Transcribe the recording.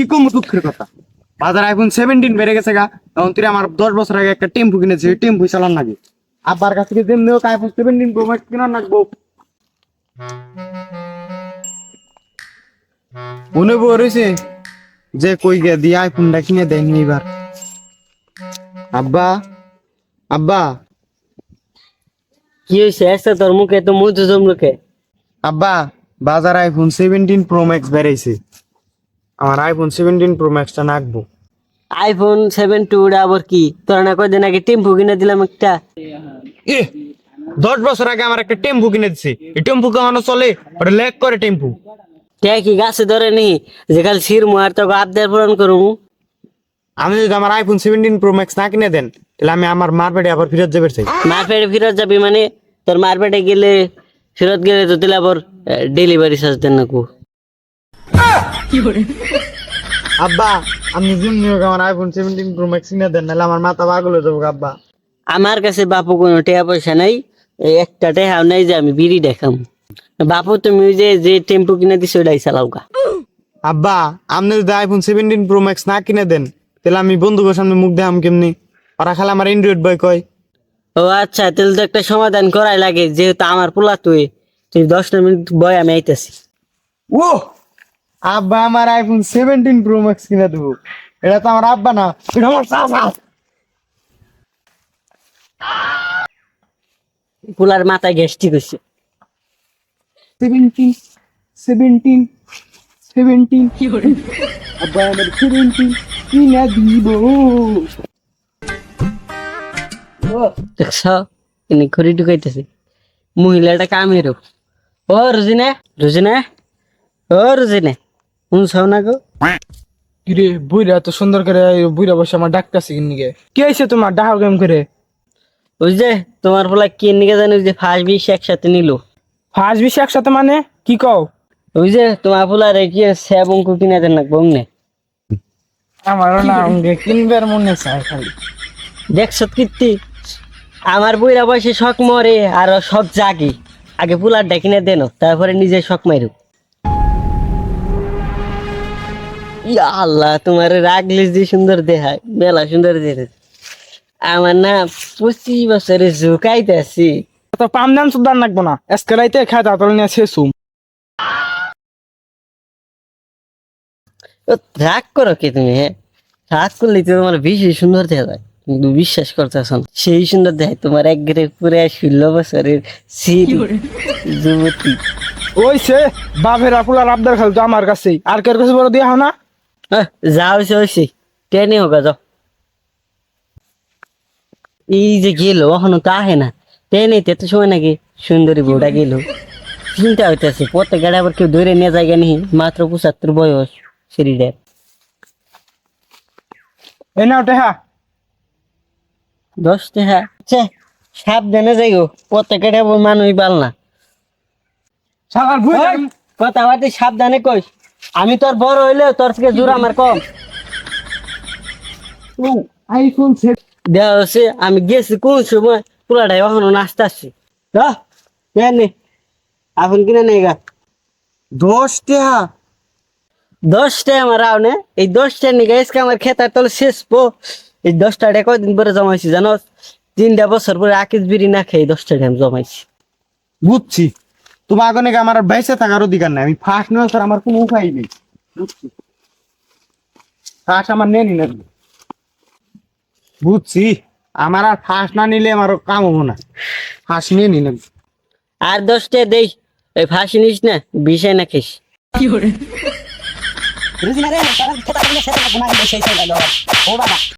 কি কম দুঃখের কথা? বাজার আইফোন সেভেন্টিন বেড়ে গেছে গা। তখন তুই আমার দশ বছর আগে একটা টেম্পু কিনেছি টেম্পু চালান নাকি? আব্বার কাছ থেকে যেমনি হোক আইফোন সেভেন্টিন প্রো ম্যাক্স কিনার নাকবো মনে পড়েছে যে কই গে দিয়ে আইফোনটা কিনে দেয়নি এবার আব্বা আব্বা। কি হয়েছে এসে তোর মুখে তো মুজু জমলুকে আব্বা বাজার আইফোন সেভেন্টিন প্রো ম্যাক্স বেড়াইছে আমার আইফোন সেভেন্টিন প্রো ম্যাক্সটা নাকবো। আইফোন সেভেন টু আবার কি? তোর না কয়দিন আগে টেম্পু কিনে দিলাম একটা। এ দশ বছর আগে আমার একটা টেম্পু কিনে দিছে। এই টেম্পু কেমন চলে? ওটা ল্যাক করে টেম্পু। কে কি গাছে ধরে নি? যে খালি সির আর তোকে আবদার পূরণ করব আমি যদি আমার আইফোন সেভেন্টিন প্রো ম্যাক্স না কিনে দেন তাহলে আমি আমার মার পেটে আবার ফিরত যাবে চাই। মারপেটে ফেরত যাবি মানে? তোর মারপেটে গেলে ফেরত গেলে তো দিলে আবার ডেলিভারি চার্জ দেন না আব্বা হোক আমার আইফোন সেভেন্টিন প্রো ম্যাক্স কিনে দেন নাহলে আমার মাথা পাগল হয়ে যাব আব্বা। আমার কাছে বাপু কোনো টাকা পয়সা নাই এই একটা টাকাও নাই যে আমি বিড়ি দেখাম। বাপু তুমি ওই যে যে টেম্পু কিনে দিছো ওটাই চালাও গা। আব্বা আপনি যদি আইফোন সেভেন্টিন প্রো ম্যাক্স না কিনে দেন তাহলে আমি বন্ধুদের সামনে মুখ দেখাম কেমনি? ওরা খালি আমার অ্যান্ড্রয়েড বয় কয়। ও আচ্ছা তাহলে তো একটা সমাধান করাই লাগে যেহেতু আমার পোলা তুই তুই দশ মিনিট বয় আমি আইতাছি ও আব্বা আমার আইফোন সেভেন্টিন প্রো ম্যাক্স কিনে দেবো। এটা তো আমার আব্বা না এটা আমার চাচা। পোলার মাথায় গ্যাস্ট্রিক হচ্ছে সেভেন্টিন সেভেন্টিন সেভেন্টিন আব্বা আমার সেভেন্টিন কিনে দিব। দেখছ এনে ঘড়ি ঢুকাইতেছে। মহিলাটা কামেরও ও রুজিনা রুজিনা ও রুজিনা। শুনছ না গো? কিরে বুইরা তো সুন্দর করে বুইরা বসে আমার ডাকতেছে কিনিকে কি হয়েছে তোমার? ডাকা গেম করে? ওই যে তোমার পোলা কি নিকে জানি ওই যে ফার্স্ট বিশ একসাথে নিল। ফাঁস বিশ একসাথে মানে? কি কও? ওই যে তোমার পোলার কি স্যাব অঙ্ক কিনে দেন না বমনে আমারও না অঙ্গে কিনবার মনে চায় খালি। দেখছ কীর্তি? আমার বইরা বয়সে শখ মরে আর শখ জাগে। আগে পোলার কিনে দেন তারপরে নিজে শখ মারু আল্লাহ তোমার রাগলে যে সুন্দর দেখায় মেলা সুন্দর দেখায়। আমার না পঁচিশ বছরে ঝুঁকাইতেছি তো পাম দাম সুদার নাকবো না। আজকে রাইতে খাই তাড়াতাড়ি নিয়ে ও, রাগ করো কি তুমি হ্যাঁ? রাগ করলে তো তোমার বেশি সুন্দর দেখা যায় কিন্তু বিশ্বাস করতেছ না। সেই সুন্দর দেখায় তোমার এক গেটে পুরে ষোলো বছরের সিরি যুবতী। ওই সে বাপের আপুলার আবদার খাল তো আমার কাছেই। আর কার কাছে বড় দিয়া না? যাও সে হয়েছে ট্রেনে হোক যাও। এই যে গেল এখনও তো আহে না। ট্রেনে এত সময় নাকি সুন্দরী বউটা গেল। চিন্তা হইতেছে প্রত্যেক গাড়ি আবার কেউ ধরে নিয়ে যায় নি মাত্র পঁচাত্তর বয়স সিঁড়িটার এই নাও টেহা। দশ টাকা আচ্ছা সাবধানে যাই গো প্রত্যেক গাড়ি আবার মানুষ পাল না। কথা সাবধানে কইস। আমি তোর বড় হইলে তোর থেকে জোর আমার কম। আইফোন সেট দেওয়া হচ্ছে আমি গেছি কোন সময় পোলাটাই এখনও নাচতে আসছি। নে। এখন কিনে নেই গা। দশ টেহা দশটা আমার আওনে এই দশটা নিয়ে আজকে আমার খেতার তলে শেষ পো। এই দশটা টাকা কয়দিন পরে জমাইছি জানো তিনটা বছর পরে আকিস বিড়ি না খেয়ে দশটা টাকা জমাইছি। বুঝছি। তোমার আগে নাকি আমার বেঁচে থাকার অধিকার নাই। আমি ফার্স্ট নেওয়া স্যার আমার কোনো উপায় নেই। বুঝছি? ফার্স্ট আমার নেনি না বুঝছি। আমার আর ফার্স্ট না নিলে আমার কাম হব না। ফার্স্ট নিয়ে নিলাম আর দশটা দেই। এই ফাঁসি নিস না বিষয় না খেস।